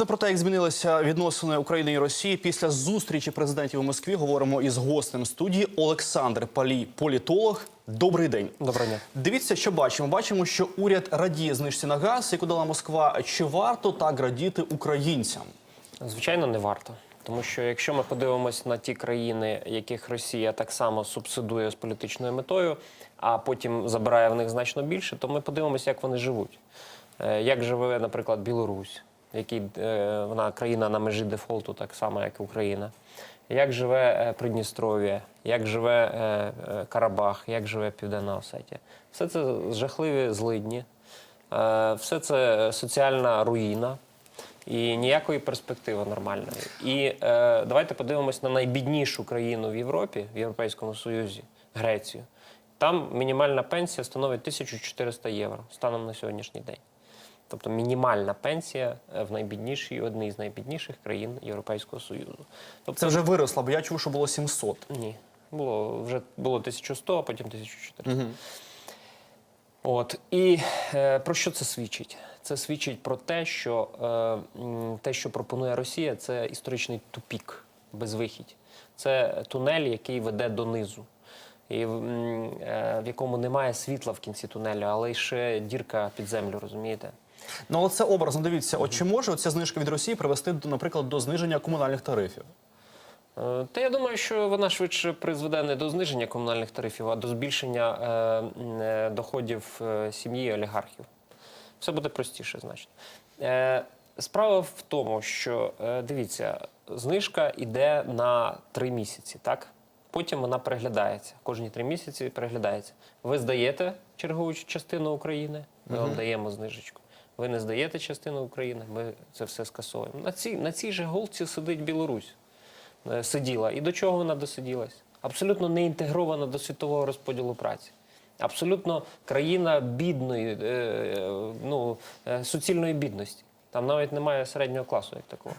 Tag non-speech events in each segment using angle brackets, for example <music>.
Це про те, як змінилися відносини України і Росії після зустрічі президентів у Москві. Говоримо із гостем студії Олександр Палій, політолог. Добрий день. Доброго дня. Дивіться, що бачимо. Бачимо, що уряд радіє знижці на газ, яку дала Москва. Чи варто так радіти українцям? Звичайно, не варто. Тому що якщо ми подивимось на ті країни, яких Росія так само субсидує з політичною метою, а потім забирає в них значно більше, то ми подивимося, як вони живуть. Е, Як живе, наприклад, Білорусь, який е, вона країна на межі дефолту, так само, як і Україна. Як живе е, Придністров'я, як живе е, Карабах, як живе Південна Осетія. Все це жахливі злидні, все це соціальна руїна. І ніякої перспективи нормальної. І давайте подивимось на найбіднішу країну в Європі, в Європейському Союзі, Грецію. Там мінімальна пенсія становить 1400 євро станом на сьогоднішній день. Тобто мінімальна пенсія е, в найбіднішій, одній з найбідніших країн Європейського Союзу. Тобто, Це вже виросло, бо я чув, що було 700. ні, було вже було 1100, а потім 1400. От і е, про що це свідчить? Це свідчить про те, що е, те, що пропонує Росія, це історичний тупік, безвихідь. Це тунель, який веде донизу, і в, е, в якому немає світла в кінці тунелю, але ще дірка під землю, розумієте? Ну, але це образно. Дивіться, от чи може ця знижка від Росії привести, до, наприклад, до зниження комунальних тарифів? Е, Та я думаю, що вона швидше призведе не до зниження комунальних тарифів, а до збільшення е, е, доходів е, сім'ї олігархів. Все буде простіше, значно. Е, справа в тому, що е, дивіться, знижка йде на три місяці, так? Потім вона переглядається. Кожні три місяці переглядається. Ви здаєте чергову частину України, ми вам даємо знижечку. Ви не здаєте частину України, ми це все скасовуємо. На цій, на цій же голці сидить Білорусь е, сиділа. І до чого вона досиділась? Абсолютно не інтегрована до світового розподілу праці. Абсолютно країна бідної, е, е, ну, суцільної бідності. Там навіть немає середнього класу як такого.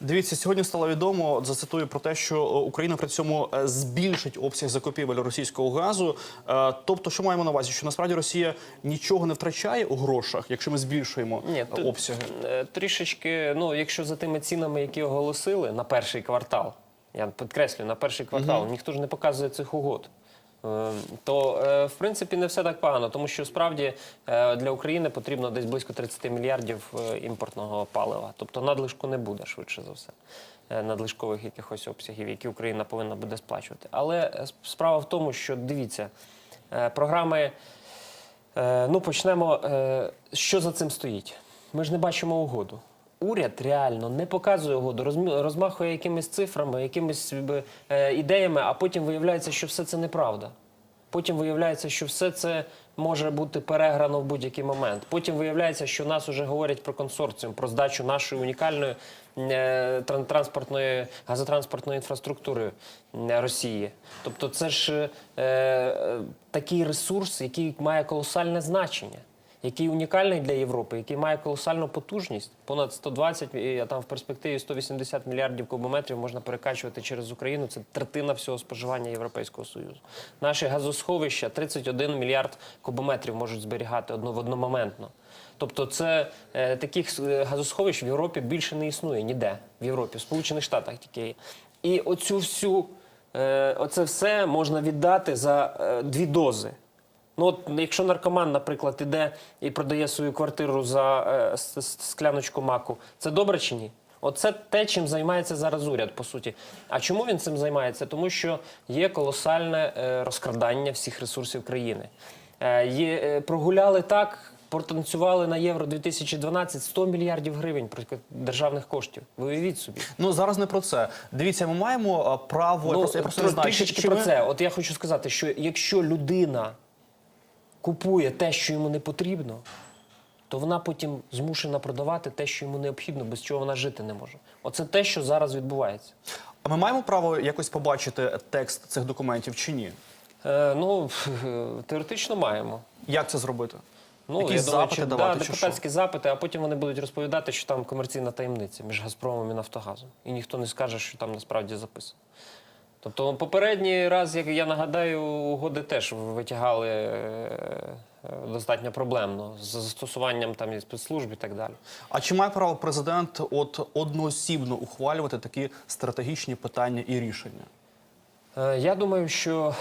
Дивіться, сьогодні стало відомо, от зацитую про те, що е, Україна при цьому е, збільшить обсяг закупівель російського газу. Е, Тобто, що маємо на увазі, що насправді Росія нічого не втрачає у грошах, якщо ми збільшуємо Ні, обсяги. Трішечки, ну, якщо за тими цінами, які оголосили на перший квартал, я підкреслюю, на перший квартал, ніхто ж не показує цих угод. Е, То, е, в принципі, не все так погано, тому що справді е, для України потрібно десь близько 30 мільярдів е, імпортного палива. Тобто надлишку не буде швидше за все. Надлишкових якихось обсягів, які Україна повинна буде сплачувати. Але справа в тому, що дивіться, програми ну, почнемо. Що за цим стоїть? Ми ж не бачимо угоду. Уряд реально не показує угоду, розмахує якимись цифрами, якимись е, ідеями, а потім виявляється, що все це неправда. Потім виявляється, що все це може бути переграно в будь-який момент. Потім виявляється, що нас вже говорять про консорціум, про здачу нашої унікальної е, транспортної газотранспортної інфраструктури Росії. Тобто, це ж е, е, такий ресурс, який має колосальне значення. Який унікальний для Європи, який має колосальну потужність, понад 120, і, а там в перспективі 180 мільярдів кубометрів можна перекачувати через Україну. Це третина всього споживання Європейського Союзу. Наші газосховища 31 мільярд кубометрів можуть зберігати одно, одномоментно. Тобто, це е, таких е, газосховищ в Європі більше не існує ніде в Європі, в Сполучених Штатах тільки є. І оцю всю е, оце все можна віддати за е, дві дози. Ну, от, якщо наркоман, наприклад, іде і продає свою квартиру за е, скляночку маку, це добре чи ні? Оце те, чим займається зараз уряд, по суті. А чому він цим займається? Тому що є колосальне е, розкрадання всіх ресурсів країни. Е, е, прогуляли так, потанцювали на євро 2012 100 мільярдів гривень державних коштів. Ви уявіть собі. Ну зараз не про це. Дивіться, ми маємо право. я просто, я просто не знаю, чи, трішечки чи про ми- це. От я хочу сказати, що якщо людина купує те, що йому не потрібно, то вона потім змушена продавати те, що йому необхідно, без чого вона жити не може. Оце те, що зараз відбувається. А ми маємо право якось побачити текст цих документів чи ні? Е, ну, <laughs> теоретично маємо. Як це зробити? Ну, Якісь я думаю, запити давати да, чи депутатські запити, а потім вони будуть розповідати, що там комерційна таємниця між Газпромом і Нафтогазом. І ніхто не скаже, що там насправді записано. Тобто, попередній раз, як я нагадаю, угоди теж витягали е, е, достатньо проблемно з застосуванням там і спецслужб і так далі. А чи має право президент от одноосібно ухвалювати такі стратегічні питання і рішення? Е, Я думаю, що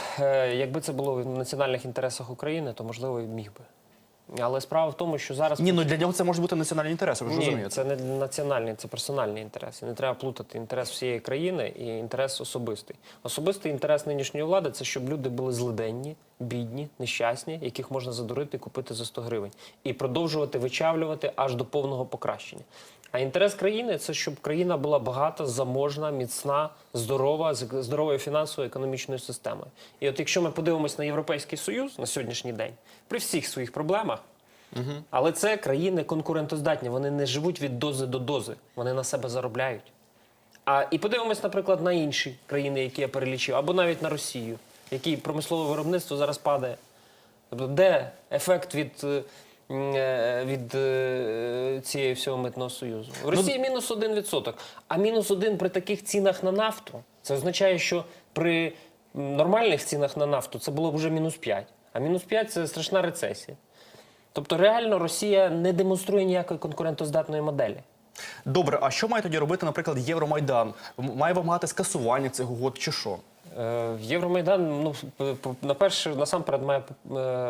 якби це було в національних інтересах України, то можливо і міг би. Але справа в тому, що зараз Ні, ну для нього це може бути національні інтереси. Ви ж Ні, розумієте? це не національний, це персональний інтерес. Не треба плутати інтерес всієї країни і інтерес особистий. Особистий інтерес нинішньої влади це щоб люди були злиденні, бідні, нещасні, яких можна задурити і купити за 100 гривень, і продовжувати вичавлювати аж до повного покращення. А інтерес країни це щоб країна була багата, заможна, міцна, здорова, з здоровою фінансовою економічною системою. І от якщо ми подивимось на Європейський Союз на сьогоднішній день, при всіх своїх проблемах, але це країни конкурентоздатні, вони не живуть від дози до дози, вони на себе заробляють. А і подивимось, наприклад, на інші країни, які я перелічив, або навіть на Росію, якій промислове виробництво зараз падає. Тобто, де ефект від, е, від е, цієї всього митного союзу? В Росії мінус 1%, а мінус 1 при таких цінах на нафту. Це означає, що при нормальних цінах на нафту це було б вже мінус 5. А мінус 5 це страшна рецесія. Тобто, реально Росія не демонструє ніякої конкурентоздатної моделі. Добре, а що має тоді робити, наприклад, Євромайдан? Має вимагати скасування цих угод чи що? Е, Євромайдан, ну, на перше, насамперед має е,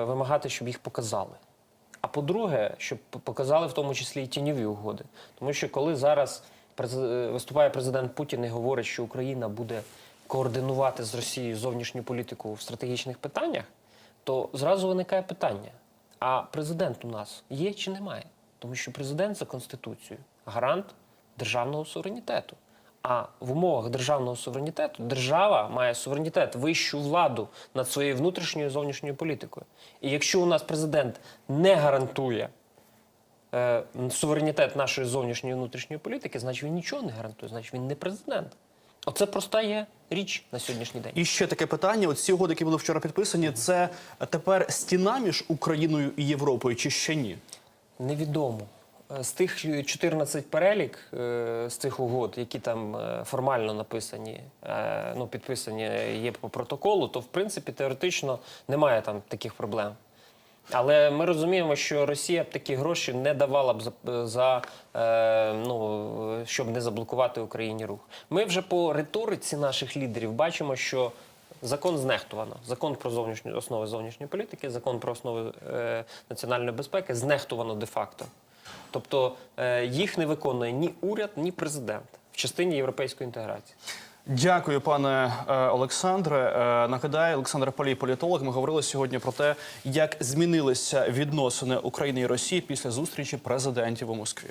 вимагати, щоб їх показали. По-друге, щоб показали в тому числі і тіньові угоди. Тому що коли зараз е, виступає президент Путін і говорить, що Україна буде координувати з Росією зовнішню політику в стратегічних питаннях, то зразу виникає питання: а президент у нас є чи немає? Тому що президент за Конституцією гарант державного суверенітету. А в умовах державного суверенітету держава має суверенітет, вищу владу над своєю внутрішньою і зовнішньою політикою. І якщо у нас президент не гарантує е, суверенітет нашої зовнішньої і внутрішньої політики, значить він нічого не гарантує, значить він не президент. Оце проста є річ на сьогоднішній день. І ще таке питання: от ці угоди, які були вчора підписані, це тепер стіна між Україною і Європою, чи ще ні? Невідомо. Е, З тих 14 перелік е, з цих угод, які там е, формально написані, ну підписані є по протоколу, то в принципі теоретично немає там таких проблем. Але ми розуміємо, що Росія б такі гроші не давала б за, за е, ну, щоб не заблокувати Україні рух. Ми вже по риториці наших лідерів бачимо, що закон знехтувано. Закон про зовнішню основи зовнішньої політики, закон про основи е, національної безпеки знехтувано де-факто. Тобто е, їх не виконує ні уряд, ні президент в частині європейської інтеграції. Дякую, пане е, Олександре. Е, Нагадаю, Олександр Полій, політолог. Ми говорили сьогодні про те, як змінилися відносини України і Росії після зустрічі президентів у Москві.